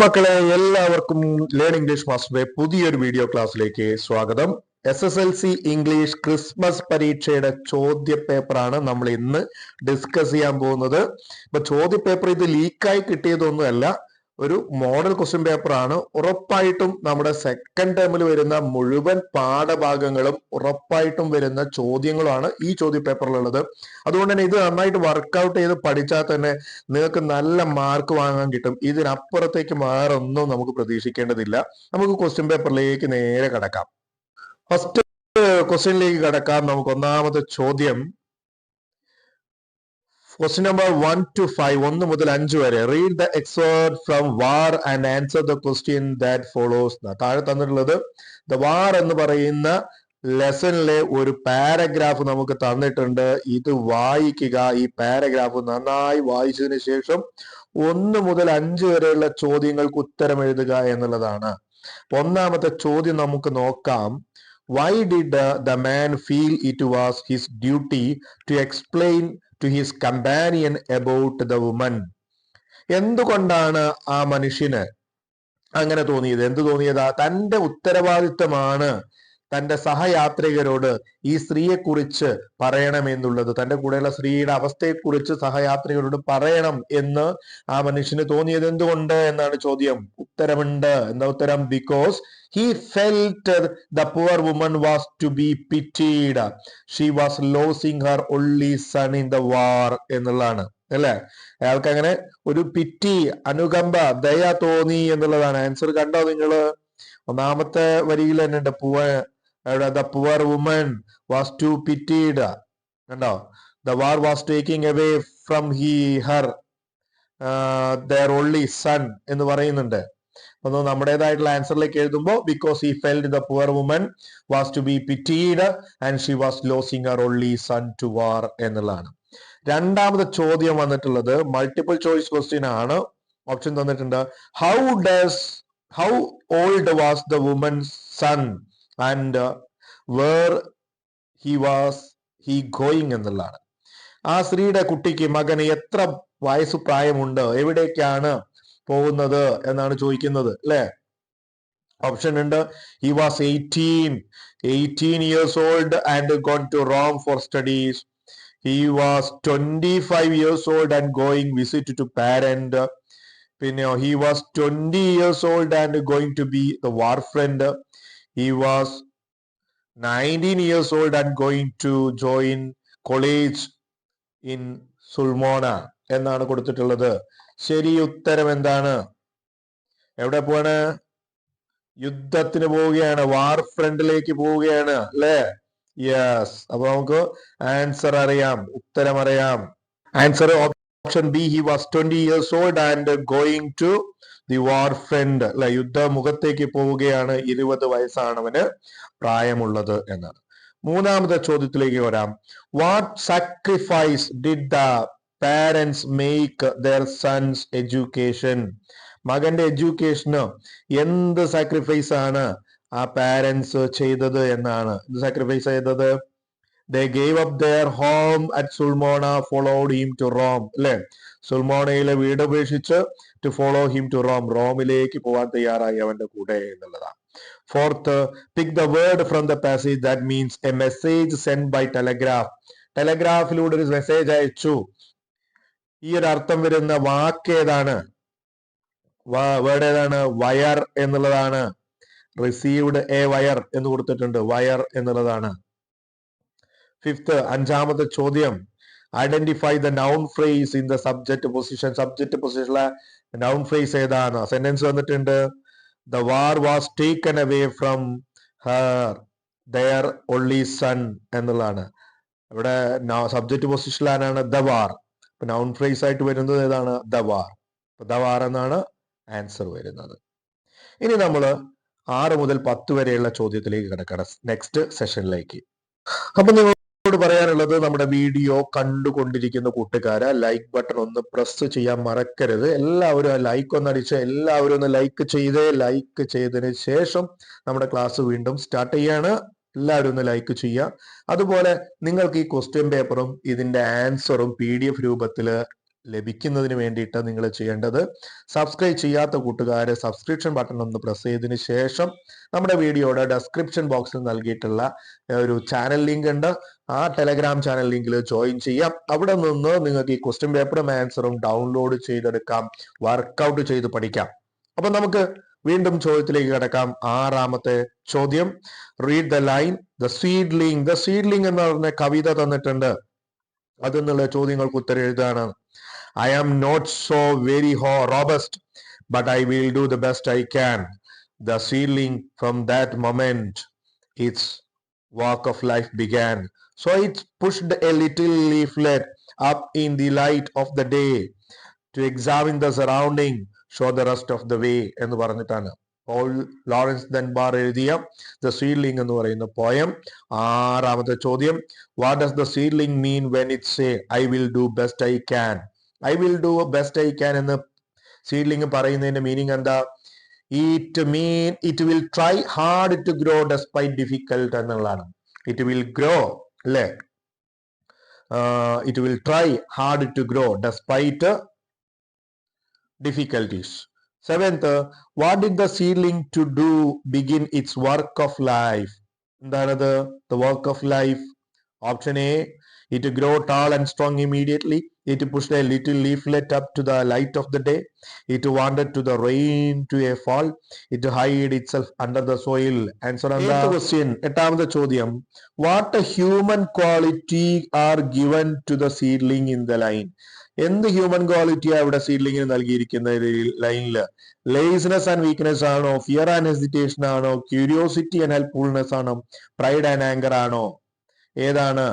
മക്കളെ എല്ലാവർക്കും learn English മാസ്റ്ററുടെ പുതിയൊരു വീഡിയോ ക്ലാസ്സിലേക്ക് സ്വാഗതം. S S L C English Christmas പരീക്ഷയുടെ ചോദ്യ പേപ്പറാണ് നമ്മൾ ഇന്ന് ഡിസ്കസ് ചെയ്യാൻ പോകുന്നത്. ഇപ്പൊ ചോദ്യ പേപ്പർ ഇത് ലീക്കായി കിട്ടിയതൊന്നുമല്ല. ഒരു മോഡൽ ക്വസ്റ്റ്യൻ പേപ്പറാണ് ഉറപ്പായിട്ടും നമ്മുടെ സെക്കൻഡ് ടേമിൽ വരുന്ന മുഴുവൻ പാഠഭാഗങ്ങളും ഉറപ്പായിട്ടും വരുന്ന ചോദ്യങ്ങളാണ് ഈ ചോദ്യ പേപ്പറിലുള്ളത് അതുകൊണ്ട് തന്നെ ഇത് നന്നായിട്ട് വർക്കൗട്ട് ചെയ്ത് പഠിച്ചാൽ തന്നെ നിങ്ങൾക്ക് നല്ല മാർക്ക് വാങ്ങാൻ കിട്ടും. ഇതിനപ്പുറത്തേക്ക് ഒന്നും നമുക്ക് പ്രതീക്ഷിക്കേണ്ടതില്ല. നമുക്ക് ക്വസ്റ്റ്യൻ പേപ്പറിലേക്ക് നേരെ കടക്കാം. ഫസ്റ്റ് ക്വസ്റ്റ്യനിലേക്ക് കടക്കാം. നമുക്ക് ഒന്നാമത്തെ ചോദ്യം. Question number one two five ഒന്ന് മുതൽ അഞ്ച് വരെ. Read the excerpt from war and answer the question that follows താഴെ തന്നിട്ടുള്ളത് ദ വാർ എന്ന് പറയുന്ന ലെസണിലെ ഒരു പാരഗ്രാഫ് നമുക്ക് തന്നിട്ടുണ്ട്. ഇത് വായിക്കുക. ഈ പാരഗ്രാഫ് നന്നായി വായിച്ചതിന് ശേഷം ഒന്ന് മുതൽ അഞ്ച് വരെയുള്ള ചോദ്യങ്ങൾക്ക് ഉത്തരം എഴുതുക എന്നുള്ളതാണ്. ഒന്നാമത്തെ ചോദ്യം നമുക്ക് നോക്കാം. Why did the man feel it was his duty to explain to his companion about the woman എന്തുകൊണ്ടാണ് ആ മനുഷ്യന് അങ്ങനെ തോന്നിയത്? എന്ത് തോന്നിയതാ? തന്റെ ഉത്തരവാദിത്തമാണ് തന്റെ സഹയാത്രികരോട് ഈ സ്ത്രീയെക്കുറിച്ച് പറയണമെന്നുള്ളത് തന്റെ കൂടെയുള്ള സ്ത്രീയുടെ അവസ്ഥയെക്കുറിച്ച് സഹയാത്രികരോട് പറയണം എന്ന് ആ മനുഷ്യന് തോന്നിയത് എന്തുകൊണ്ട് എന്നാണ് ചോദ്യം. ഉത്തരമുണ്ട് എന്താ ഉത്തരം because he felt the poor woman was to be pitied she was losing her only son in the war എന്നുള്ളതാണ് അല്ലെ? അയാൾക്ക് അങ്ങനെ ഒരു പിറ്റി അനുകമ്പ ദയ തോന്നി എന്നുള്ളതാണ്. ആൻസർ കണ്ടോ നിങ്ങൾ? ഒന്നാമത്തെ വരിയിൽ തന്നെ ഉണ്ട് poor the poor woman was to pitied കണ്ടോ? The war was taking away from he her their only son എന്ന് പറയുന്നുണ്ട്. അപ്പൊ നമ്മുടേതായിട്ടുള്ള ആൻസറിലേക്ക് എഴുതുമ്പോൾ because he felt the poor woman was to be pitied and she was losing her only son to war എന്നുള്ളതാണ്. രണ്ടാമത് ചോദ്യം വന്നിട്ടുള്ളത് മൾട്ടിപ്പിൾ ചോയ്സ് ക്വസ്റ്റ്യൻ ആണ്. ഓപ്ഷൻ തന്നിട്ടുണ്ട്. How does how old was the woman son and where he was he going എന്നുള്ളതാണ്. ആ സ്ത്രീയുടെ കുട്ടിക്ക് മകന് എത്ര വയസ്സ് പ്രായമുണ്ട് എവിടേക്കാണ് പോകുന്നത് എന്നാണ് ചോദിക്കുന്നത് അല്ലെ? ഓപ്ഷൻ ഉണ്ട്. He was eighteen eighteen years old and gone to Rome for studies he was twenty five years old and going visit to parent പിന്നെ he was twenty years old and going to be the war front he was nineteen years old and going to join college in Sulmona എന്നാണ് കൊടുത്തിട്ടുള്ളത്. ശരി ഉത്തരം എന്താണ്? എവിടെ പോവാണ്? യുദ്ധത്തിന് പോവുകയാണ്. വാർ ഫ്രണ്ടിലേക്ക് പോവുകയാണ് അല്ലേ? യെസ് അപ്പൊ നമുക്ക് ആൻസർ അറിയാം ഉത്തരം അറിയാം. Answer option B he was twenty years old and going to the war front അല്ലെ യുദ്ധമുഖത്തേക്ക് പോവുകയാണ് ഇരുപത് വയസ്സാണവന് പ്രായമുള്ളത് എന്നാണ് മൂന്നാമത്തെ ചോദ്യത്തിലേക്ക് വരാം. What sacrifice did the parents make their sons education മകന്റെ എഡ്യൂക്കേഷന് എന്ത് സാക്രിഫൈസ് ആണ് ആ പാരൻസ് ചെയ്തത് എന്നാണ്. എന്ത് സാക്രിഫൈസ് ചെയ്തത്? They gave up home home at Sulmona followed him to Rome അല്ലെ? സുൽമോണയിലെ വീട് ഉപേക്ഷിച്ച് to follow him to Rome റോമിലേക്ക് പോകാൻ തയ്യാറായി അവന്റെ കൂടെ എന്നുള്ളതാണ്. Fourth pick the word from the passage that means a message send by telegraph ടെലഗ്രാഫിലൂടെ ഒരു മെസ്സേജ് അയച്ചു. ഈ ഒരു അർത്ഥം വരുന്ന വാക്ക് ഏതാണ്? വേർഡ് ഏതാണ്? വയർ എന്നുള്ളതാണ്. റിസീവ്ഡ് എ വയർ എന്ന് കൊടുത്തിട്ടുണ്ട്. വയർ എന്നുള്ളതാണ്. ഫിഫ്ത്ത് അഞ്ചാമത്തെ ചോദ്യം. Identify the noun phrase in the subject position subject പൊസിഷനിലെ noun phrase ഏതാണ്? സെന്റൻസ് വന്നിട്ടുണ്ട്. The war was taken away from her dear only son എന്നുള്ളതാണ്. ഇവിടെ സബ്ജക്ട് പൊസിഷനിലാണ് ദ വാർ നൗൺ ഫ്രേസ് ആയിട്ട് വരുന്നത് ഏതാണ്? ദ വാർ ദ വാർ എന്നാണ് answer വരുന്നത്. ഇനി നമ്മൾ ആറ് മുതൽ പത്ത് വരെയുള്ള ചോദ്യത്തിലേക്ക് കിടക്കണം. നെക്സ്റ്റ് സെഷനിലേക്ക് അപ്പൊ നിങ്ങളോട് പറയാനുള്ളത് നമ്മുടെ വീഡിയോ കണ്ടുകൊണ്ടിരിക്കുന്ന കൂട്ടുകാരെ ലൈക്ക് ബട്ടൺ ഒന്ന് പ്രസ് ചെയ്യാൻ മറക്കരുത്. എല്ലാവരും ലൈക്ക് ഒന്ന് അടിച്ച് എല്ലാവരും ഒന്ന് ലൈക്ക് ചെയ്ത് ലൈക്ക് ചെയ്തതിന് ശേഷം നമ്മുടെ ക്ലാസ് വീണ്ടും സ്റ്റാർട്ട് ചെയ്യാണ്. എല്ലാവരും ഒന്ന് ലൈക്ക് ചെയ്യുക. അതുപോലെ നിങ്ങൾക്ക് ഈ ക്വസ്റ്റ്യൻ പേപ്പറും ഇതിന്റെ ആൻസറും പി ഡി എഫ് രൂപത്തിൽ ലഭിക്കുന്നതിന് വേണ്ടിയിട്ട് നിങ്ങൾ ചെയ്യേണ്ടത് സബ്സ്ക്രൈബ് ചെയ്യാത്ത കൂട്ടുകാർ സബ്സ്ക്രിപ്ഷൻ ബട്ടൺ ഒന്ന് പ്രസ് ചെയ്തതിന് ശേഷം നമ്മുടെ വീഡിയോയുടെ ഡെസ്ക്രിപ്ഷൻ ബോക്സിൽ നൽകിയിട്ടുള്ള ഒരു ചാനൽ ലിങ്ക് ഉണ്ട്. ആ ടെലഗ്രാം ചാനൽ ലിങ്കിൽ ജോയിൻ ചെയ്യാം. അവിടെ നിന്ന് നിങ്ങൾക്ക് ഈ ക്വസ്റ്റ്യൻ പേപ്പറും ആൻസറും ഡൗൺലോഡ് ചെയ്തെടുക്കാം. വർക്കൗട്ട് ചെയ്ത് പഠിക്കാം. അപ്പൊ നമുക്ക് വീണ്ടും ചോദ്യത്തിലേക്ക് കിടക്കാം. ആറാമത്തെ ചോദ്യം. Read the line the seedling the seedling എന്ന് പറഞ്ഞ കവിത തന്നിട്ടുണ്ട്. അതെന്നുള്ള ചോദ്യങ്ങൾക്ക് ഉത്തരം എഴുതാണ്. Am not so very ho robust but I will do the best I can the seedling from that moment it's walk of life began. So it pushed a little leaflet up in the light of the day to examine the surrounding, show the rest of the way എന്ന് പറഞ്ഞിട്ടാണ്. Paul Lawrence ദൻബാർ എഴുതിയ the seedling എന്ന് പറയുന്ന poem ആറാമത്തെ ചോദ്യം what does the seedling mean when it say I will do best I can I will do best I can എന്ന് seedling പറയുന്നതിന്റെ meaning എന്താ? It mean it will try hard to grow despite difficult എന്നുള്ളതാണ്. It will grow അല്ലേ? It will try hard to grow despite difficulties seventh what did the seedling to do begin its work of life എന്താണത്? The work of life option a it grow tall and strong immediately it push a little leaflet up to the light of the day it wanted to the rain to a fall it hide itself under the soil answer എന്താ question എട്ടാമത്തെ ചോദ്യം. What human quality are given to the seedling in the line എന്ത് human ക്വാളിറ്റിയാ ഇവിടെ സീഡ്ലിംഗിന് നൽകിയിരിക്കുന്ന ലൈനിൽ laziness and weakness ആണോ? ഫിയർ ആൻഡ് ഹെസിറ്റേഷൻ ആണോ? ക്യൂരിയോസിറ്റി ആൻഡ് ഹെൽപ്ഫുൾനെസ് ആണോ? പ്രൈഡ് ആൻഡ് ആങ്കർ ആണോ? ഏതാണ്?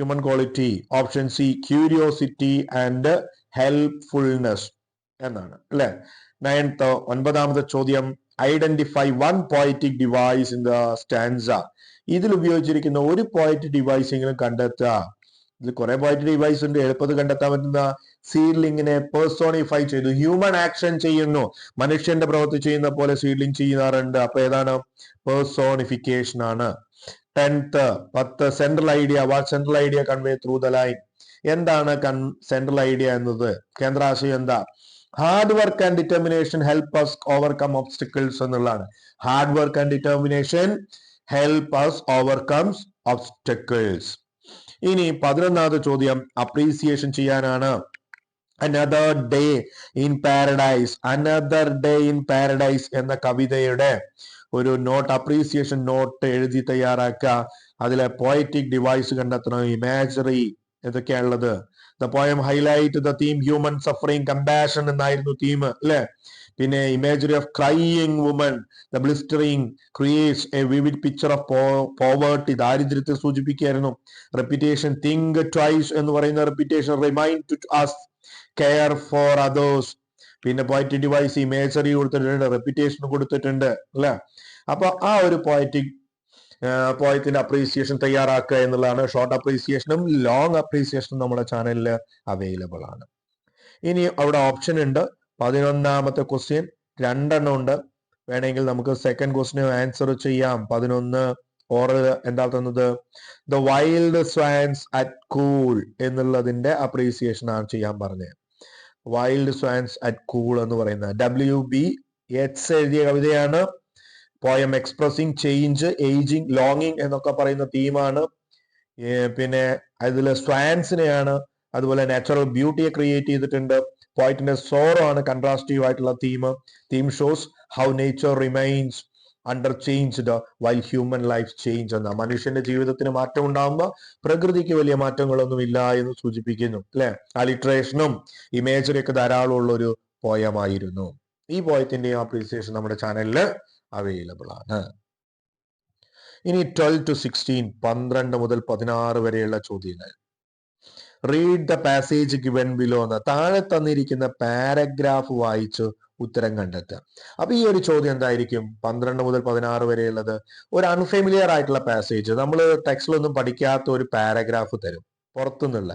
Human quality option C curiosity and helpfulness എന്നാണ് അല്ലെ? നയൻത്ത് ഒൻപതാമത്തെ ചോദ്യം identify one poetic device in the stanza ഇതിൽ ഉപയോഗിച്ചിരിക്കുന്ന ഒരു പോയറ്റിക് ഡിവൈസ് എങ്കിലും കണ്ടെത്തുക. ഇതിൽ കുറെ പോയറ്റിക് ഡിവൈസ് ഉണ്ട് എളുപ്പത്തിൽ കണ്ടെത്താൻ പറ്റുന്ന. സീഡ്ലിങ്ങിനെ പേഴ്സോണിഫൈ ചെയ്തു ഹ്യൂമൻ ആക്ഷൻ ചെയ്യുന്നു. മനുഷ്യന്റെ പ്രവൃത്തി ചെയ്യുന്ന പോലെ സീഡ്ലിംഗ് ചെയ്യാറുണ്ട്. അപ്പൊ ഏതാണ്? പേഴ്സോണിഫിക്കേഷൻ ആണ്. ടെൻത്ത് പത്ത് central idea what central idea convey through the line എന്താണ് കൺ സെൻട്രൽ ഐഡിയ എന്നത്? കേന്ദ്രാശയം എന്താ? Hard work and determination help us overcome obstacles എന്നുള്ളതാണ്. Hard work and determination help us overcomes obstacles ഇനി പതിനൊന്നാമത് ചോദ്യം. അപ്രീസിയേഷൻ ചെയ്യാനാണ്. Another day in paradise another day in paradise എന്ന കവിതയുടെ ഒരു നോട്ട് അപ്രീസിയേഷൻ നോട്ട് എഴുതി തയ്യാറാക്കുക. അതിലെ പോയറ്റിക് ഡിവൈസ് കണ്ടെത്തണം. Imagery ഇതൊക്കെയാണുള്ളത് the poem highlight the theme human suffering compassion എന്നായിരുന്നു തീം അല്ലെ? പിന്നെ imagery of crying women the blistering creates a vivid picture of poverty ദാരിദ്ര്യത്തെ സൂചിപ്പിക്കുകയായിരുന്നു. റെപ്പിറ്റേഷൻ തിങ്ക് ട്വൈസ് എന്ന് പറയുന്ന repetition remind to us care for others പിന്നെ poetic device imagery കൊടുത്തിട്ടുണ്ട് reputation കൊടുത്തിട്ടുണ്ട് അല്ലെ? അപ്പൊ ആ ഒരു പോയറ്റിക് പോയത്തിന്റെ അപ്രീസിയേഷൻ തയ്യാറാക്കുക എന്നുള്ളതാണ്. ഷോർട്ട് അപ്രീസിയേഷനും ലോങ് അപ്രീസിയേഷനും നമ്മുടെ ചാനലിൽ അവൈലബിൾ ആണ്. ഇനി അവിടെ ഓപ്ഷൻ ഉണ്ട്. പതിനൊന്നാമത്തെ ക്വസ്റ്റ്യൻ രണ്ടെണ്ണം ഉണ്ട്. വേണമെങ്കിൽ നമുക്ക് സെക്കൻഡ് ക്വസ്റ്റിന് ആൻസർ ചെയ്യാം. പതിനൊന്ന് ഓറൽ എന്താ തന്നത്? The wild swans at Coole എന്നുള്ളതിന്റെ അപ്രീസിയേഷൻ ആണ് ചെയ്യാൻ പറഞ്ഞത്. വൈൽഡ് സ്വാൻസ് അറ്റ് കൂൾ എന്ന് പറയുന്നത്. ഡബ്ല്യു ബി എച്ച് എഴുതിയ കവിതയാണ്. പോയം എക്സ്പ്രസിങ് ചേഞ്ച് ഏജിങ് ലോങ്ങിങ് എന്നൊക്കെ പറയുന്ന തീമാണ് പിന്നെ അതിൽ സ്വാൻസിനെയാണ് അതുപോലെ നാച്ചുറൽ ബ്യൂട്ടിയെ ക്രിയേറ്റ് ചെയ്തിട്ടുണ്ട്. പോയിറ്റിന്റെ സോറോ ആണ് കൺട്രാസ്റ്റീവ് ആയിട്ടുള്ള theme theme shows how nature remains unchanged while human life change എന്ന മനുഷ്യന്റെ ജീവിതത്തിന് മാറ്റം ഉണ്ടാകുമ്പോൾ പ്രകൃതിക്ക് വലിയ മാറ്റങ്ങളൊന്നും ഇല്ല എന്ന് സൂചിപ്പിക്കുന്നു അല്ലെ? അലിട്രേഷനും ഇമേജറി ഒക്കെ ധാരാളം ഉള്ള ഒരു പോയമായിരുന്നു ഈ പോയത്തിന്റെയും അപ്രീസിയേഷൻ നമ്മുടെ ചാനലിൽ അവൈലബിൾ ആണ്. ഇനി ട്വൽവ് ടു സിക്സ്റ്റീൻ പന്ത്രണ്ട് മുതൽ പതിനാറ് വരെയുള്ള ചോദ്യങ്ങൾ. Read the passage given below എന്ന്. താഴെ തന്നിരിക്കുന്ന പാരഗ്രാഫ് വായിച്ച് ഉത്തരം കണ്ടെത്തുക. അപ്പൊ ഈ ഒരു ചോദ്യം എന്തായിരിക്കും? പന്ത്രണ്ട് മുതൽ പതിനാറ് വരെയുള്ളത് ഒരു അൺഫെമിലിയർ ആയിട്ടുള്ള പാസേജ് നമ്മൾ ടെക്സ്റ്റിലൊന്നും പഠിക്കാത്ത ഒരു പാരഗ്രാഫ് തരും പുറത്തുനിന്നുള്ള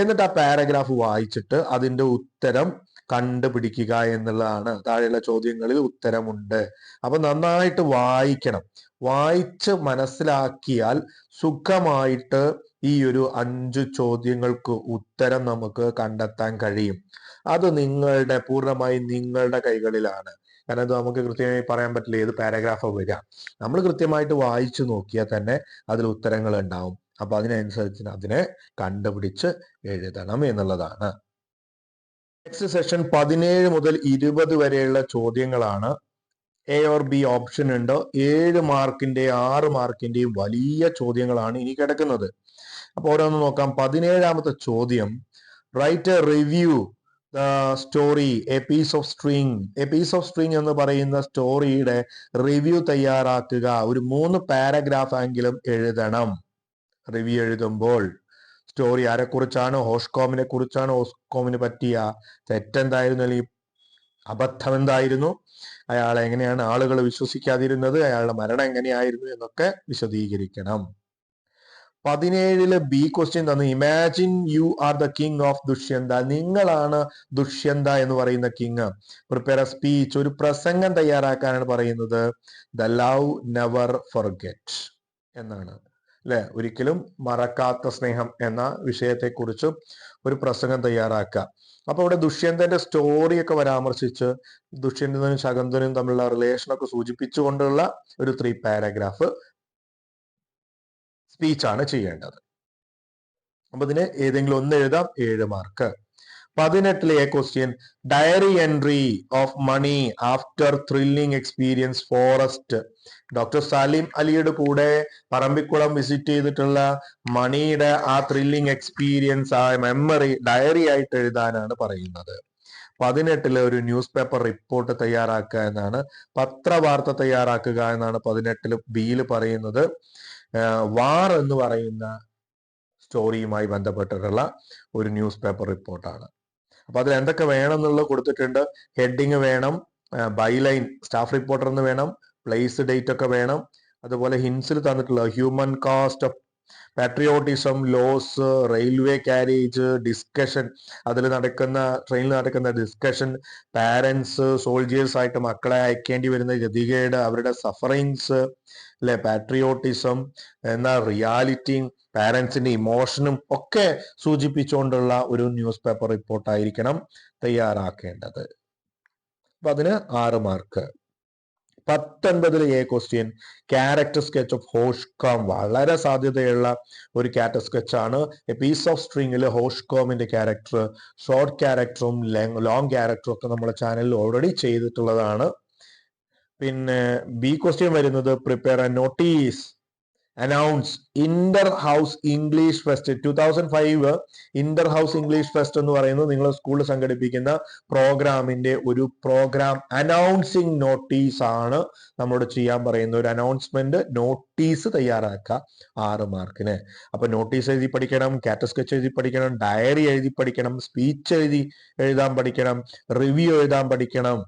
എന്നിട്ട് ആ പാരഗ്രാഫ് വായിച്ചിട്ട് അതിന്റെ ഉത്തരം കണ്ടുപിടിക്കുക എന്നുള്ളതാണ്. താഴെയുള്ള ചോദ്യങ്ങളിൽ ഉത്തരമുണ്ട്. അപ്പൊ നന്നായിട്ട് വായിക്കണം. വായിച്ച് മനസ്സിലാക്കിയാൽ സുഖമായിട്ട് ഈ ഒരു അഞ്ച് ചോദ്യങ്ങൾക്ക് ഉത്തരം നമുക്ക് കണ്ടെത്താൻ കഴിയും. അത് നിങ്ങളുടെ പൂർണമായി നിങ്ങളുടെ കൈകളിലാണ്. കാരണം ഇത് നമുക്ക് കൃത്യമായി പറയാൻ പറ്റില്ല ഏത് പാരഗ്രാഫ് വരിക. നമ്മൾ കൃത്യമായിട്ട് വായിച്ചു നോക്കിയാൽ തന്നെ അതിൽ ഉത്തരങ്ങൾ ഉണ്ടാവും. അപ്പൊ അതിനനുസരിച്ച് അതിനെ കണ്ടുപിടിച്ച് എഴുതണം എന്നുള്ളതാണ്. നെക്സ്റ്റ് സെഷൻ പതിനേഴ് മുതൽ ഇരുപത് വരെയുള്ള ചോദ്യങ്ങളാണ് എ ഓർ ബി ഓപ്ഷൻ ഉണ്ട്? ഏഴ് മാർക്കിന്റെ ആറ് മാർക്കിന്റെയും വലിയ ചോദ്യങ്ങളാണ് ഇനി കിടക്കുന്നത്. അപ്പൊ ഓരോന്ന് നോക്കാം. പതിനേഴാമത്തെ ചോദ്യം. Write a review the story a piece of string a piece of string എന്ന് പറയുന്ന സ്റ്റോറിയുടെ റിവ്യൂ തയ്യാറാക്കുക. ഒരു മൂന്ന് പാരഗ്രാഫ് എങ്കിലും എഴുതണം. റിവ്യൂ എഴുതുമ്പോൾ സ്റ്റോറി ആരെക്കുറിച്ചാണ്? ഹോഷ്കോമിനെ കുറിച്ചാണ് ഹോസ്കോമിന് പറ്റിയ തെറ്റെന്തായിരുന്നു അല്ലെങ്കിൽ അബദ്ധം എന്തായിരുന്നു അയാൾ എങ്ങനെയാണ് ആളുകൾ വിശ്വസിക്കാതിരുന്നത്? അയാളുടെ മരണം എങ്ങനെയായിരുന്നു എന്നൊക്കെ വിശദീകരിക്കണം. പതിനേഴിൽ ബി ക്വസ്റ്റ്യൻ തന്നു. Imagine you are the king of Dushyanta. നിങ്ങളാണ് ദുഷ്യന്ത എന്ന് പറയുന്ന കിങ് പ്രിപ്പയർ എ സ്പീച്ച് ഒരു പ്രസംഗം തയ്യാറാക്കാനാണ് പറയുന്നത്. ദ ലവ് നെവർ ഫർഗെറ്റ് എന്നാണ്. അല്ലെ? ഒരിക്കലും മറക്കാത്ത സ്നേഹം എന്ന വിഷയത്തെക്കുറിച്ച് ഒരു പ്രസംഗം തയ്യാറാക്കുക. അപ്പൊ അവിടെ ദുഷ്യന്തന്റെ സ്റ്റോറിയൊക്കെ പരാമർശിച്ച് ദുഷ്യന്തനും ശകുന്തനും തമ്മിലുള്ള റിലേഷൻ ഒക്കെ സൂചിപ്പിച്ചുകൊണ്ടുള്ള ഒരു ത്രീ പാരഗ്രാഫ് സ്പീച്ചാണ് ചെയ്യേണ്ടത്. അപ്പൊ ഇതിന് ഏതെങ്കിലും ഒന്ന് എഴുതാം ഏഴ് മാർക്ക് പതിനെട്ടിലെ question diary entry of Mani after thrilling experience forest doctor Salim അലിയുടെ കൂടെ പറമ്പിക്കുളം വിസിറ്റ് ചെയ്തിട്ടുള്ള മണിയുടെ ആ ത്രില്ലിംഗ് എക്സ്പീരിയൻസ് ആ മെമ്മറി ഡയറി ആയിട്ട് എഴുതാനാണ് പറയുന്നത്. പതിനെട്ടിലെ ഒരു ന്യൂസ് പേപ്പർ റിപ്പോർട്ട് തയ്യാറാക്കുക എന്നാണ് പത്രവാർത്ത തയ്യാറാക്കുക എന്നാണ് പതിനെട്ടിൽ ബിയിൽ പറയുന്നത്. വാർ എന്ന് പറയുന്ന സ്റ്റോറിയുമായി ബന്ധപ്പെട്ടിട്ടുള്ള ഒരു ന്യൂസ് പേപ്പർ റിപ്പോർട്ടാണ് അപ്പൊ അതിൽ എന്തൊക്കെ വേണം എന്നുള്ളത് കൊടുത്തിട്ടുണ്ട്. ഹെഡിങ് വേണം ബൈലൈൻ സ്റ്റാഫ് റിപ്പോർട്ടർ എന്ന് വേണം പ്ലേസ് ഡേറ്റ് ഒക്കെ വേണം. അതുപോലെ ഹിൻസിൽ തന്നിട്ടുള്ള human cost of patriotism loss railway carriage discussion അതിൽ നടക്കുന്ന ട്രെയിനിൽ നടക്കുന്ന ഡിസ്കഷൻ പാരൻസ് സോൾജിയേഴ്സ് ആയിട്ട് മക്കളെ അയക്കേണ്ടി വരുന്ന ഗതികേട് അവരുടെ സഫറിങ്സ് അല്ലെ പാട്രിയോട്ടിസം എന്ന റിയാലിറ്റിയും പാരൻസിന്റെ ഇമോഷനും ഒക്കെ സൂചിപ്പിച്ചുകൊണ്ടുള്ള ഒരു ന്യൂസ് പേപ്പർ റിപ്പോർട്ടായിരിക്കണം തയ്യാറാക്കേണ്ടത്. അപ്പൊ അതിന് ആറ് മാർക്ക് പത്തൊൻപതിൽ A question character sketch of Hauchecorne വളരെ സാധ്യതയുള്ള ഒരു ക്യാരക്ടർ സ്കെച്ച് ആണ്. എ പീസ് ഓഫ് സ്ട്രിങ്ങിൽ ഹോഷ്കോമിന്റെ ക്യാരക്ടർ ഷോർട്ട് ക്യാരക്ടറും ലോങ് ക്യാരക്ടറും ഒക്കെ നമ്മുടെ ചാനലിൽ ഓൾറെഡി ചെയ്തിട്ടുള്ളതാണ്. പിന്നെ ബി ക്വസ്റ്റ്യൻ വരുന്നത് prepare a notice announce inter house English fest two thousand five inter house English fest എന്ന് പറയുന്നത് നിങ്ങൾ സ്കൂളിൽ സംഘടിപ്പിക്കുന്ന പ്രോഗ്രാമിന്റെ ഒരു പ്രോഗ്രാം അനൗൺസിങ് നോട്ടീസ് ആണ് നമ്മളോട് ചെയ്യാൻ പറയുന്ന ഒരു അനൗൺസ്മെന്റ് നോട്ടീസ് തയ്യാറാക്കുക. ആറ് മാർക്കിന് അപ്പൊ നോട്ടീസ് എഴുതി പഠിക്കണം കാറ്റസ് സ്കെച്ച് എഴുതി പഠിക്കണം ഡയറി എഴുതി പഠിക്കണം സ്പീച്ച് എഴുതി എഴുതാൻ പഠിക്കണം റിവ്യൂ എഴുതാൻ പഠിക്കണം.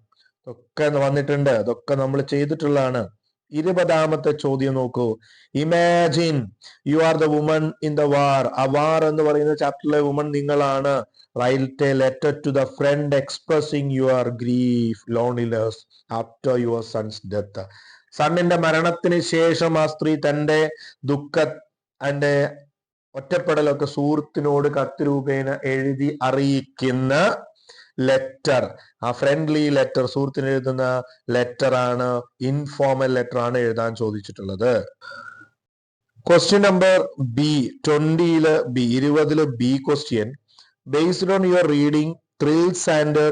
ഒക്കെ വന്നിട്ടുണ്ട്. അതൊക്കെ നമ്മൾ ചെയ്തിട്ടുള്ളതാണ്. ഇരുപതാമത്തെ ചോദ്യം നോക്കൂ. Imagine you are the woman in the war ആ വാർ എന്ന് പറയുന്ന ചാപ്റ്ററിലെ വുമൺ നിങ്ങളാണ്. Write a letter to the friend expressing your grief loneliness after your son's death സണ്ണിന്റെ മരണത്തിന് ശേഷം ആ സ്ത്രീ തന്റെ ദുഃഖ തന്റെ ഒറ്റപ്പെടലൊക്കെ സുഹൃത്തിനോട് കത്ത് രൂപേണ എഴുതി അറിയിക്കുന്ന ലെറ്റർ ആ ഫ്രണ്ട്ലി ലെറ്റർ സുഹൃത്തിന് എഴുതുന്ന ലെറ്റർ ആണ് ഇൻഫോർമൽ ലെറ്റർ ആണ് എഴുതാൻ ചോദിച്ചിട്ടുള്ളത്. ക്വസ്റ്റ്യൻ നമ്പർ ബി ട്വന്റിയിൽ ബി ഇരുപതിൽ B question based on your reading thrills and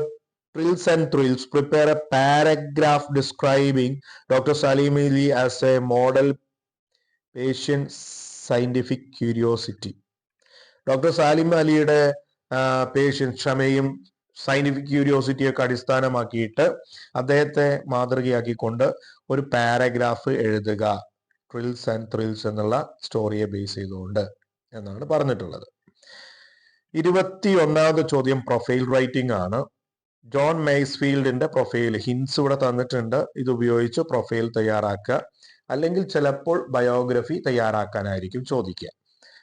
thrills and thrills prepare a paragraph describing doctor Salim Ali as a model patient scientific curiosity doctor Salim അലിയുടെ patient ക്ഷമയും scientific ക്യൂരിയോസിറ്റിയൊക്കെ അടിസ്ഥാനമാക്കിയിട്ട് അദ്ദേഹത്തെ മാതൃകയാക്കിക്കൊണ്ട് ഒരു paragraph എഴുതുക. Trills and thrills എന്നുള്ള സ്റ്റോറിയെ base ചെയ്തുകൊണ്ട് എന്നാണ് പറഞ്ഞിട്ടുള്ളത്. ഇരുപത്തി ഒന്നാമത് ചോദ്യം പ്രൊഫൈൽ റൈറ്റിംഗ് ആണ്. ജോൺ മെയ്സ്ഫീൽഡിന്റെ പ്രൊഫൈൽ ഹിൻസ് ഇവിടെ തന്നിട്ടുണ്ട്. ഇത് ഉപയോഗിച്ച് പ്രൊഫൈൽ തയ്യാറാക്കുക. അല്ലെങ്കിൽ ചിലപ്പോൾ ബയോഗ്രഫി തയ്യാറാക്കാനായിരിക്കും ചോദിക്കുക.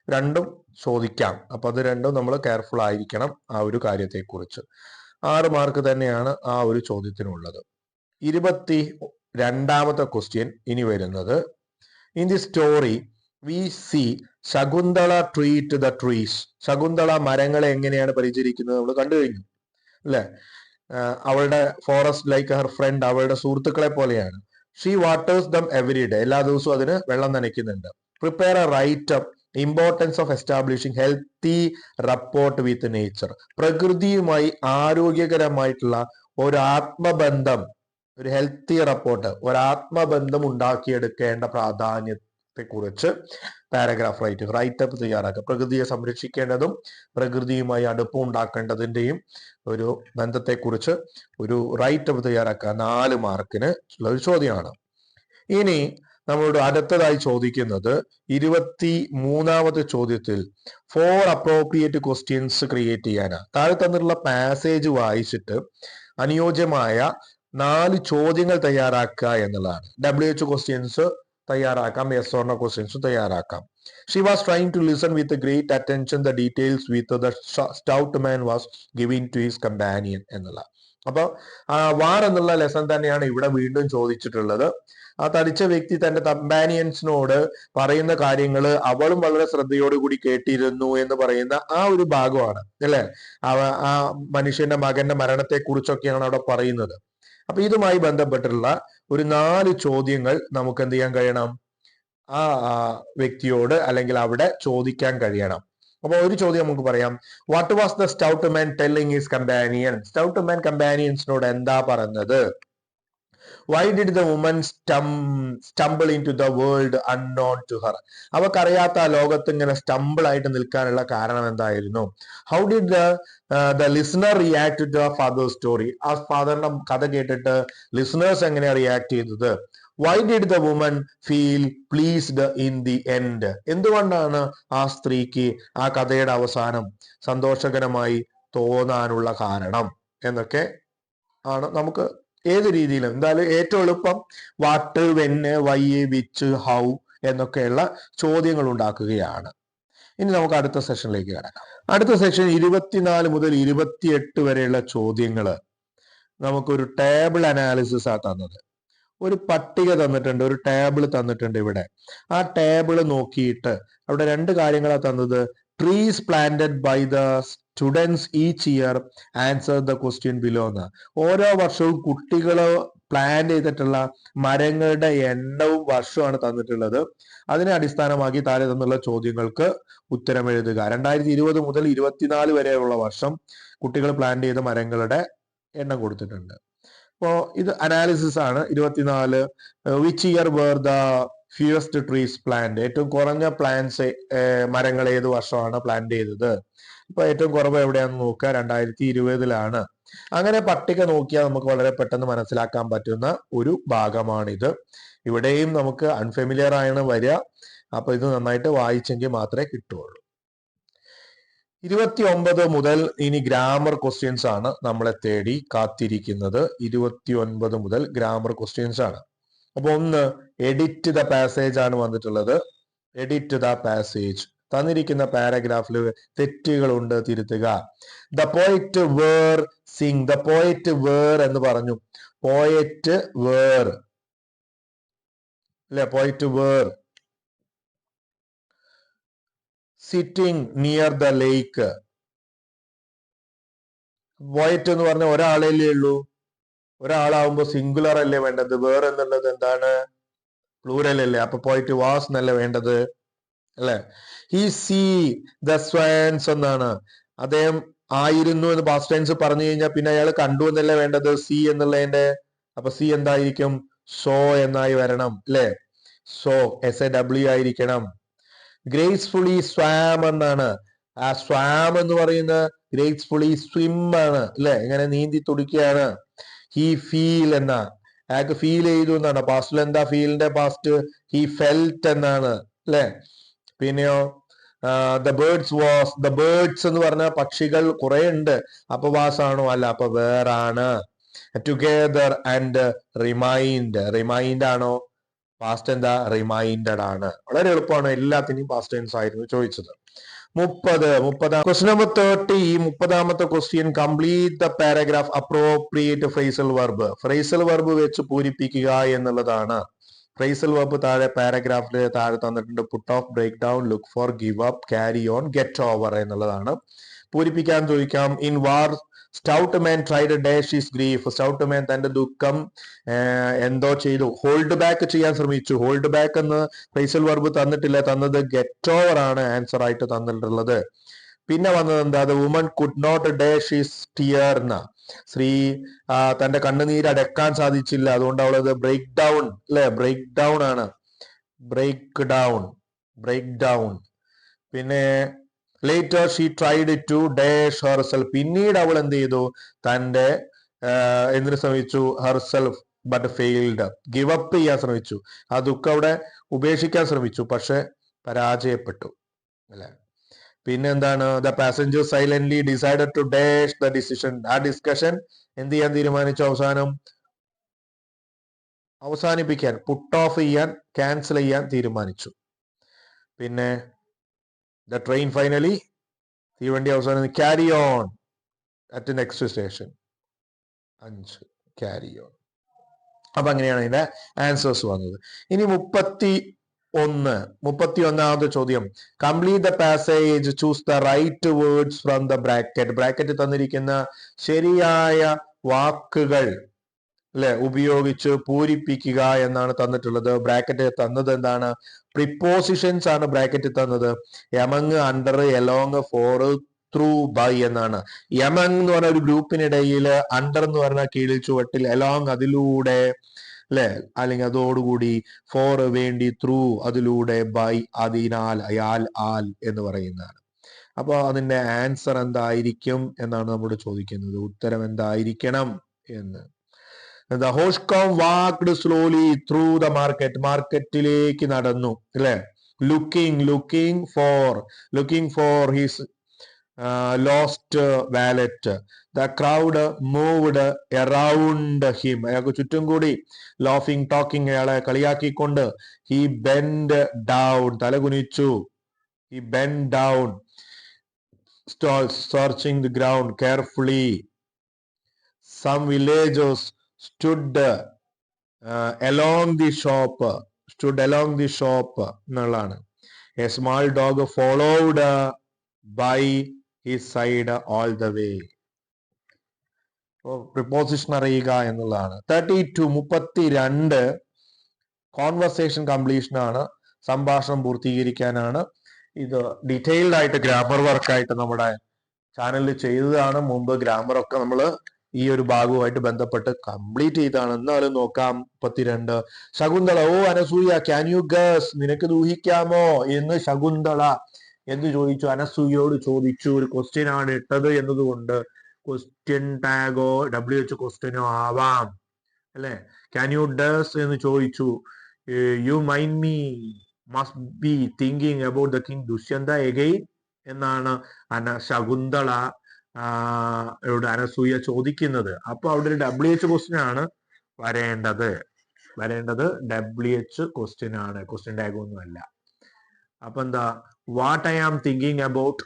രണ്ടും ചോദിക്കാം. അപ്പൊ അത് രണ്ടും നമ്മൾ കെയർഫുൾ ആയിരിക്കണം ആ ഒരു കാര്യത്തെക്കുറിച്ച്. ആറ് മാർക്ക് തന്നെയാണ് ആ ഒരു ചോദ്യത്തിനുള്ളത്. ഇരുപത്തി രണ്ടാമത്തെ ക്വസ്റ്റ്യൻ ഇനി വരുന്നത്. In the story we see Shakuntala treat the trees Shakuntala മരങ്ങളെ എങ്ങനെയാണ് പരിചരിക്കുന്നത് നമ്മൾ കണ്ടു കഴിഞ്ഞു. അല്ലെ? അവളുടെ ഫോറസ്റ്റ് ലൈക്ക് ഹർ ഫ്രണ്ട് അവളുടെ സുഹൃത്തുക്കളെ പോലെയാണ്. She waters them every day എല്ലാ ദിവസവും അതിന് വെള്ളം നനയ്ക്കുന്നുണ്ട്. Prepare a write up importance of establishing healthy rapport with nature പ്രകൃതിയുമായി ആരോഗ്യകരമായിട്ടുള്ള ഒരു ആത്മബന്ധം ഒരു ഹെൽത്തി റപ്പോർട്ട് ഒരു ആത്മബന്ധം ഉണ്ടാക്കിയെടുക്കേണ്ട പ്രാധാന്യത്തെ കുറിച്ച് പാരഗ്രാഫ് റൈറ്റ് റൈറ്റപ്പ് തയ്യാറാക്കുക. പ്രകൃതിയെ സംരക്ഷിക്കേണ്ടതും പ്രകൃതിയുമായി അടുപ്പം ഉണ്ടാക്കേണ്ടതിന്റെയും ഒരു ബന്ധത്തെക്കുറിച്ച് ഒരു റൈറ്റപ്പ് തയ്യാറാക്കുക. നാല് മാർക്കിന് ഉള്ള ഒരു ചോദ്യമാണ്. ഇനി നമ്മളോട് അടുത്തതായി ചോദിക്കുന്നത് ഇരുപത്തി മൂന്നാമത്തെ ചോദ്യത്തിൽ ഫോർ അപ്രോപ്രിയേറ്റ് ക്വസ്റ്റ്യൻസ് ക്രിയേറ്റ് ചെയ്യാനാണ് താഴെ തന്നിട്ടുള്ള പാസേജ് വായിച്ചിട്ട് അനുയോജ്യമായ നാല് ചോദ്യങ്ങൾ തയ്യാറാക്കുക എന്നുള്ളതാണ്. ഡബ്ല്യു എച്ച് ക്വസ്റ്റ്യൻസ് തയ്യാറാക്കാം എസ് ഓർണ ക്വസ്റ്റ്യൻസും തയ്യാറാക്കാം. She was trying to listen with great attention the details with the stout man was giving to his companion എന്നുള്ള അപ്പൊ വാർ എന്നുള്ള ലെസൺ തന്നെയാണ് ഇവിടെ വീണ്ടും ചോദിച്ചിട്ടുള്ളത്. ആ തടിച്ച വ്യക്തി തന്റെ കമ്പാനിയൻസിനോട് പറയുന്ന കാര്യങ്ങൾ അവളും വളരെ ശ്രദ്ധയോടുകൂടി കേട്ടിരുന്നു എന്ന് പറയുന്ന ആ ഒരു ഭാഗമാണ് അല്ലെ? ആ മനുഷ്യന്റെ മകന്റെ മരണത്തെ കുറിച്ചൊക്കെയാണ് അവിടെ പറയുന്നത്. അപ്പൊ ഇതുമായി ബന്ധപ്പെട്ടുള്ള ഒരു നാല് ചോദ്യങ്ങൾ നമുക്ക് എന്ത് ചെയ്യാൻ കഴിയണം? ആ വ്യക്തിയോട് അല്ലെങ്കിൽ അവിടെ ചോദിക്കാൻ കഴിയണം. അപ്പൊ ഒരു ചോദ്യം നമുക്ക് പറയാം. What was the stout man telling his companion stout man കമ്പാനിയൻസിനോട് എന്താ പറഞ്ഞത്? Why did the woman stum stumble into the world unknown to her അവക്കറിയാത്ത ലോകത്ത് ഇങ്ങനെ സ്റ്റംബിൾ ആയിട്ട് നിൽക്കാനുള്ള കാരണം എന്തായിരുന്നു? How did the the listener react to father story ആ ഫാദറിന്റെ കഥ കേട്ടിട്ട് ലിസണേഴ്സ് എങ്ങനെയാണ് റിയാക്ട് ചെയ്തത്? Why did the woman feel pleased in the end എന്തുകൊണ്ടാണ് ആ സ്ത്രീക്ക് ആ കഥയുടെ അവസാനം സന്തോഷകരമായി തോന്നാനുള്ള കാരണം? എന്നൊക്കെ ആണ് നമുക്ക് ഏത് രീതിയിലും എന്തായാലും ഏറ്റവും എളുപ്പം വാട്ട് വെന്ന് വൈ വിച്ച് ഹൗ എന്നൊക്കെയുള്ള ചോദ്യങ്ങൾ ഉണ്ടാക്കുകയാണ്. ഇനി നമുക്ക് അടുത്ത സെഷനിലേക്ക് കടക്കാം. അടുത്ത സെഷൻ ഇരുപത്തിനാല് മുതൽ ഇരുപത്തിയെട്ട് വരെയുള്ള ചോദ്യങ്ങൾ നമുക്കൊരു ടേബിൾ അനാലിസിസ് ആ തന്നത്. ഒരു പട്ടിക തന്നിട്ടുണ്ട് ഒരു ടേബിൾ തന്നിട്ടുണ്ട് ഇവിടെ. ആ ടേബിൾ നോക്കിയിട്ട് അവിടെ രണ്ട് കാര്യങ്ങളാണ് തന്നത്. Trees planted by the students each year answer the question below എന്ന്. ഓരോ വർഷവും കുട്ടികൾ പ്ലാൻ ചെയ്തിട്ടുള്ള മരങ്ങളുടെ എണ്ണവും വർഷവുമാണ് തന്നിട്ടുള്ളത്. അതിനെ അടിസ്ഥാനമാക്കി താഴെ തന്നുള്ള ചോദ്യങ്ങൾക്ക് ഉത്തരം എഴുതുക. രണ്ടായിരത്തി ഇരുപത് മുതൽ ഇരുപത്തിനാല് വരെയുള്ള വർഷം കുട്ടികൾ പ്ലാൻ ചെയ്ത മരങ്ങളുടെ എണ്ണം കൊടുത്തിട്ടുണ്ട്. അപ്പോ ഇത് അനാലിസിസ് ആണ്. ഇരുപത്തിനാല് which year were the fewest trees plant ഏറ്റവും കുറഞ്ഞ പ്ലാന്റ്സ് മരങ്ങൾ ഏത് വർഷമാണ് പ്ലാന്റ് ചെയ്തത്? ഇപ്പൊ ഏറ്റവും കുറവ് എവിടെയാണെന്ന് നോക്കുക. രണ്ടായിരത്തി ഇരുപതിലാണ് അങ്ങനെ പട്ടിക നോക്കിയാൽ നമുക്ക് വളരെ പെട്ടെന്ന് മനസ്സിലാക്കാൻ പറ്റുന്ന ഒരു ഭാഗമാണിത്. ഇവിടെയും നമുക്ക് അൺഫെമിലിയർ ആണ് വരിക. അപ്പൊ ഇത് നന്നായിട്ട് വായിച്ചെങ്കിൽ മാത്രമേ കിട്ടുള്ളൂ ഇരുപത്തി ഒമ്പത് മുതൽ ഇനി ഗ്രാമർ ക്വസ്റ്റ്യൻസ് ആണ് നമ്മളെ തേടി കാത്തിരിക്കുന്നത്. ഇരുപത്തി ഒൻപത് മുതൽ ഗ്രാമർ ക്വസ്റ്റ്യൻസ് ആണ്. അപ്പൊ ഒന്ന് എഡിറ്റ് ദ പാസേജ് ആണ് വന്നിട്ടുള്ളത്. എഡിറ്റ് ദ പാസേജ് തന്നിരിക്കുന്ന പാരഗ്രാഫിൽ തെറ്റുകളുണ്ട് തിരുത്തുക. The poet were sing the poet were എന്ന് പറഞ്ഞു. പോയറ്റ് വേർ അല്ലെ? Poet were sitting near the lake white എന്ന് പറഞ്ഞ ഒരാളല്ലേ ഉള്ളൂ. ഒരാളാവുമ്പോ സിംഗുലർ അല്ലേ വേണ്ടത്? വേറെ എന്നുള്ളത് എന്താണ്? പ്ലൂരൽ അല്ലേ? അപ്പൊ പോയിട്ട് വാസ് എന്നല്ലേ വേണ്ടത്? അല്ലേ? ഹി സീ ദ സ്വൻസ് എന്നാണ്. അദ്ദേഹം ആയിരുന്നു എന്ന് പാസ്റ്റ് ടെൻസ് പറഞ്ഞു കഴിഞ്ഞാൽ പിന്നെ അയാൾ കണ്ടു എന്നല്ലേ വേണ്ടത്? സി എന്നുള്ളതിന്റെ അപ്പൊ സി എന്തായിരിക്കും? സോ എന്നായി വരണം. അല്ലേ? സോ എസ് എ ഡബ്ല്യു ആയിരിക്കണം. ഗ്രേസ്ഫുള്ളി സ്വാം എന്നാണ്. ആ സ്വാം എന്ന് പറയുന്ന ഗ്രേസ്ഫുള്ളി സ്വിം ആണ് അല്ലെ? ഇങ്ങനെ നീന്തി തുടിക്കുകയാണ്. ഹി ഫീൽ എന്ന. അയാൾക്ക് ഫീൽ ചെയ്തു എന്നാണ്. പാസ്റ്റിൽ എന്താ ഫീലിന്റെ പാസ്റ്റ് ഹി ഫെൽറ്റ് എന്നാണ് അല്ലെ? പിന്നെയോ the birds was the birds എന്ന് പറഞ്ഞ പക്ഷികൾ കുറെ ഉണ്ട്. അപ്പൊ വാസാണോ അല്ല അപ്പൊ വേറാണ് ടുഗെദർ ആൻഡ് റിമൈൻഡ് റിമൈൻഡ് ആണോ? പാസ്റ്റ് എന്താ? റിമൈൻഡഡ് ആണ്. വളരെ എളുപ്പമാണ് എല്ലാത്തിനെയും പാസ്റ്റ് ടെൻസ് ആയിരുന്നു ചോദിച്ചത്. മുപ്പത് മുപ്പതാം ക്വസ്റ്റ്യൻ നമ്പർ തേർട്ടി മുപ്പതാമത്തെ question complete the paragraph appropriate phrasal verb phrasal verb വെച്ച് പൂരിപ്പിക്കുക എന്നുള്ളതാണ്. ഫ്രൈസൽ വർബ് താഴെ പാരഗ്രാഫിൽ താഴെ തന്നിട്ടുണ്ട്. Put off break down look for give up carry on get over എന്നുള്ളതാണ്. പൂരിപ്പിക്കാൻ ചോദിക്കാം. In war stout man tried dash his grief stout man തന്റെ ദുഃഖം എന്തോ ചെയ്തു. ഹോൾഡ് ബാക്ക് ചെയ്യാൻ ശ്രമിച്ചു. ഹോൾഡ് ബാക്ക് എന്ന് ഫ്രൈസൽ വർബ് തന്നിട്ടില്ല. തന്നത് ഗെറ്റ് ഓവർ ആണ് ആൻസർ ആയിട്ട് തന്നിട്ടുള്ളത്. പിന്നെ വന്നത് എന്താ? The woman could not dash his tear എന്ന സ്ത്രീ തന്റെ കണ്ണുനീര് അടക്കാൻ സാധിച്ചില്ല. അതുകൊണ്ട് അവളത് ബ്രേക്ക് ഡൗൺ അല്ലെ ബ്രേക്ക് ഡൗൺ ആണ്. ബ്രേക്ക് ഡൗൺ ബ്രേക്ക് ഡൗൺ പിന്നെ later she tried to dash herself പിന്നീട് അവൾ എന്ത് ചെയ്തു? തന്റെ എന്തിനു ശ്രമിച്ചു? Herself but failed give up ചെയ്യാൻ ശ്രമിച്ചു. ആ ദുഃഖം അവിടെ ഉപേക്ഷിക്കാൻ ശ്രമിച്ചു. പക്ഷെ പരാജയപ്പെട്ടു. അല്ലെ? പിന്നെ എന്താണ് the passenger silently decided to dash the decision ആ ഡിസ്കഷൻ എന്ത് ചെയ്യാൻ തീരുമാനിച്ചു? അവസാനം അവസാനിപ്പിക്കാൻ പുട്ട് ഓഫ് ചെയ്യാൻ ക്യാൻസൽ ചെയ്യാൻ തീരുമാനിച്ചു. പിന്നെ ദ ട്രെയിൻ ഫൈനലി തീവണ്ടി അവസാനം carry on at next station അഞ്ച് ക്യാരി ഓൺ അപ്പൊ അങ്ങനെയാണ് ഇതിന്റെ ആൻസേഴ്സ് വന്നത്. ഇനി മുപ്പത്തി ഒന്ന് മുപ്പത്തി ഒന്നാമത്തെ ചോദ്യം. Complete the passage choose the right words from the bracket bracket തന്നിരിക്കുന്ന ശരിയായ വാക്കുകൾ അല്ലെ ഉപയോഗിച്ച് പൂരിപ്പിക്കുക എന്നാണ് തന്നിട്ടുള്ളത്. ബ്രാക്കറ്റ് തന്നത് എന്താണ്? പ്രിപ്പോസിഷൻസ് ആണ് ബ്രാക്കറ്റ് തന്നത്. Among under along for through by എന്നാണ്. യമങ് എന്ന് പറഞ്ഞ ഒരു ഗ്രൂപ്പിനിടയിൽ അണ്ടർ എന്ന് പറഞ്ഞ കീഴിൽ ചുവട്ടിൽ എലോങ് അതിലൂടെ അല്ലെ അല്ലെങ്കിൽ അതോടുകൂടി ഫോർ വേണ്ടി ത്രൂ അതിലൂടെ ബൈ അതിനാൽ അയാൽ ആൽ എന്ന് പറയുന്നതാണ്. അപ്പൊ അതിന്റെ ആൻസർ എന്തായിരിക്കും എന്നാണ് നമ്മൾ ചോദിക്കുന്നത്. ഉത്തരം എന്തായിരിക്കണം എന്ന്. The Hauchecorne walked slowly through the market മാർക്കറ്റിലേക്ക് നടന്നു അല്ലെ? Looking looking for looking for his lost wallet the crowd moved around him അയാൾക്ക് ചുറ്റും കൂടി ലോഫിംഗ് ടോക്കിംഗ് അയാളെ കളിയാക്കിക്കൊണ്ട് ഹി ബെൻഡ് ഡൗൺ തല കുനിച്ചു he bend down searching searching ground ground carefully some stood uh, along the shop stood along the shop എന്നുള്ളതാണ്. A small dog followed by by side all the way preposition അറിയുക എന്നുള്ളതാണ്. Thirty two മുപ്പത്തി രണ്ട് conversation completion ആണ്. സംഭാഷണം പൂർത്തീകരിക്കാനാണ്. ഇത് detailed ആയിട്ട് grammar വർക്കായിട്ട് നമ്മുടെ ചാനലിൽ ചെയ്തതാണ്. മുമ്പ് ഗ്രാമർ ഒക്കെ നമ്മൾ ഈ ഒരു ഭാഗവുമായിട്ട് ബന്ധപ്പെട്ട് കംപ്ലീറ്റ് ചെയ്താണ് എന്നാലും നോക്കാം. മുപ്പത്തിരണ്ട്. Shakuntala oh Anasuya can you guess നിനക്ക് ദൂഹിക്കാമോ? എന്ന് ശകുന്തള എന്ന് ചോദിച്ചു? അനസൂയോട് ചോദിച്ചു. ഒരു ക്വസ്റ്റ്യൻ ആണ് ഇട്ടത് എന്നതുകൊണ്ട് ക്വസ്റ്റ്യൻ ടാഗോ ഡബ്ല്യു എച്ച് ക്വസ്റ്റ്യനോ ആവാം. അല്ലെ? ക്യാൻ യു ഡസ് എന്ന് ചോദിച്ചു. You mind me must be thinking about the king Dushyanta again എന്നാണ് അന ശകുന്തള യോട് അനസൂയ ചോദിക്കുന്നത്? അപ്പൊ അവിടെ ഒരു ഡബ്ല്യു എച്ച് ക്വസ്റ്റ്യൻ ആണ് വരേണ്ടത്. വരേണ്ടത് ഡബ്ല്യു എച്ച് ക്വസ്റ്റ്യൻ ആണ്. ക്വസ്റ്റ്യൻ ടാഗ് ഒന്നും അല്ല. അപ്പൊ എന്താ? What I am thinking about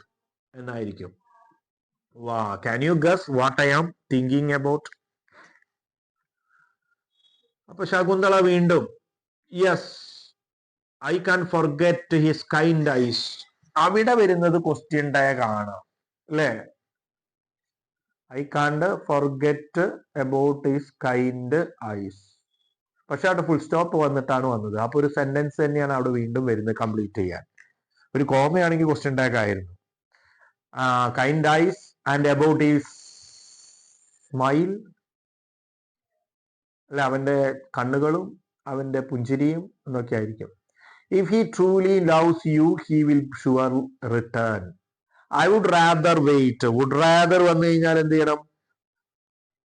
എന്നായിരിക്കും. വാ can you guess what I am thinking about അപ്പൊ ശകുന്തള വീണ്ടും yes I can forget his kind eyes അവിടെ വരുന്നത് ക്വസ്റ്റ്യൻ ടാഗ് ആണ്. അല്ലേ? I can't forget about his kind eyes പക്ഷെ അവിടെ ഫുൾ സ്റ്റോപ്പ് വന്നിട്ടാണ് വന്നത്. അപ്പൊ ഒരു സെന്റൻസ് തന്നെയാണ് അവിടെ വീണ്ടും വരുന്നത് കംപ്ലീറ്റ് ചെയ്യാൻ. ഒരു കോമയാണെങ്കിൽ ക്വസ്റ്റ്യൻ ടാഗ് ആയിരുന്നു. Kind eyes and about his smile അല്ല അവന്റെ കണ്ണുകളും അവന്റെ പുഞ്ചിരിയും എന്നൊക്കെ ആയിരിക്കും. If he truly loves you he will sure return I would rather wait would rather വന്നു കഴിഞ്ഞാൽ എന്ത് ചെയ്യണം?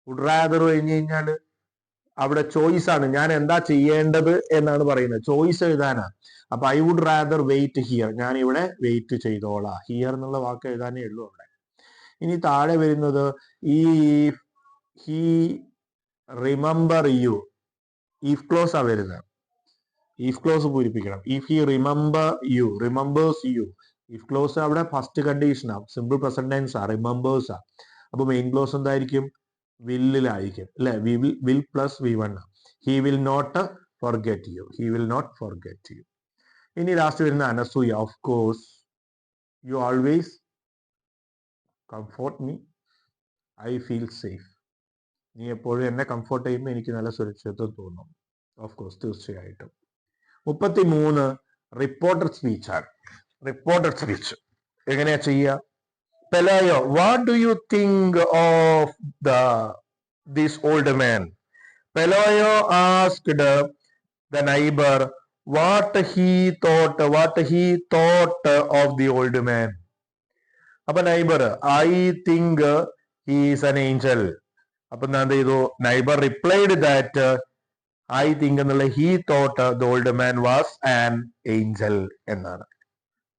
വുഡ് റാദർ കഴിഞ്ഞു കഴിഞ്ഞാൽ അവിടെ ചോയ്സ് ആണ്. ഞാൻ എന്താ ചെയ്യേണ്ടത് എന്നാണ് പറയുന്നത്. ചോയ്സ് എഴുതാനാ. അപ്പൊ I would rather wait here ഞാൻ ഇവിടെ വെയിറ്റ് ചെയ്തോളാം. ഹിയർ എന്നുള്ള വാക്ക് എഴുതാനേ ഉള്ളൂ അവിടെ. ഇനി താഴെ വരുന്നത് ഈ he remember you if clause ആ വരുന്നത്. If clause പൂരിപ്പിക്കണം. If he remember you remembers you if clause അവിടെ ഫസ്റ്റ് കണ്ടീഷൻ ആ. സിമ്പിൾ പ്രസന്റ് ടെൻസ് ആ. റിമെമ്പേഴ്സ് ആ. അപ്പൊ മെയിൻ ക്ലോസ് എന്തായിരിക്കും? വില്ലിലായിരിക്കും അല്ലെ? V will plus V one he will not forget you he will not forget you ഇനി last വരുന്ന Anasuya. Of course you always comfort me I feel safe നീ എപ്പോഴും എന്നെ കംഫോർട്ട് ചെയ്യുമ്പോൾ എനിക്ക് നല്ല സുരക്ഷിതത്വം തോന്നും. ഓഫ് കോഴ്സ് തീർച്ചയായിട്ടും. മുപ്പത്തി മൂന്ന് റിപ്പോർട്ടർ സ്പീച്ചാണ് റിപ്പോർട്ടർ സ്പീച്ച് എങ്ങനെയാ ചെയ്യുക Pelayo what do you think of the this old man Pelayo asked the neighbour what he thought what he thought of the old man അപ്പൊ neighbour I think he's an angel അപ്പൊ എന്ത് ചെയ്തു? Neighbour replied that I think എന്നുള്ള he thought the old man was an angel എന്നാണ്.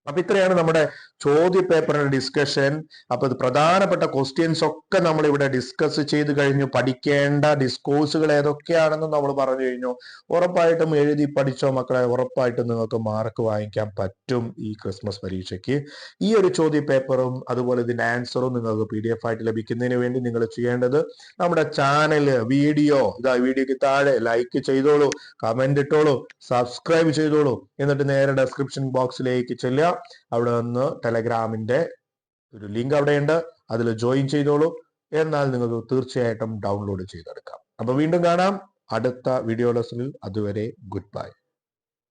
അപ്പൊ ഇത്രയാണ് നമ്മുടെ ചോദ്യ പേപ്പറിന്റെ ഡിസ്കഷൻ അപ്പൊ പ്രധാനപ്പെട്ട ക്വസ്റ്റ്യൻസ് ഒക്കെ നമ്മൾ ഇവിടെ ഡിസ്കസ് ചെയ്ത് കഴിഞ്ഞു. പഠിക്കേണ്ട ഡിസ്കോഴ്സുകൾ ഏതൊക്കെയാണെന്ന് നമ്മൾ പറഞ്ഞു കഴിഞ്ഞു. ഉറപ്പായിട്ടും എഴുതി പഠിച്ചോ മക്കളെ? ഉറപ്പായിട്ടും നിങ്ങൾക്ക് മാർക്ക് വാങ്ങിക്കാൻ പറ്റും ഈ ക്രിസ്മസ് പരീക്ഷയ്ക്ക്. ഈ ഒരു ചോദ്യ പേപ്പറും അതുപോലെ ഇതിന്റെ ആൻസറും നിങ്ങൾക്ക് പി ഡി എഫ് ആയിട്ട് ലഭിക്കുന്നതിന് വേണ്ടി നിങ്ങൾ ചെയ്യേണ്ടത് നമ്മുടെ ചാനൽ വീഡിയോ ഇതാ വീഡിയോക്ക് താഴെ ലൈക്ക് ചെയ്തോളൂ കമന്റ് ഇട്ടോളൂ സബ്സ്ക്രൈബ് ചെയ്തോളൂ. എന്നിട്ട് നേരെ ഡെസ്ക്രിപ്ഷൻ ബോക്സിലേക്ക് ചെല്ലുക. അവിടെ നിന്ന് ടെലഗ്രാമിന്റെ ഒരു ലിങ്ക് അവിടെയുണ്ട്. അതിൽ ജോയിൻ ചെയ്തോളൂ. എന്നാൽ നിങ്ങൾക്ക് തീർച്ചയായിട്ടും ഡൗൺലോഡ് ചെയ്തെടുക്കാം. അപ്പൊ വീണ്ടും കാണാം. അടുത്ത വീഡിയോ ലെസണിൽ അതുവരെ ഗുഡ് ബൈ.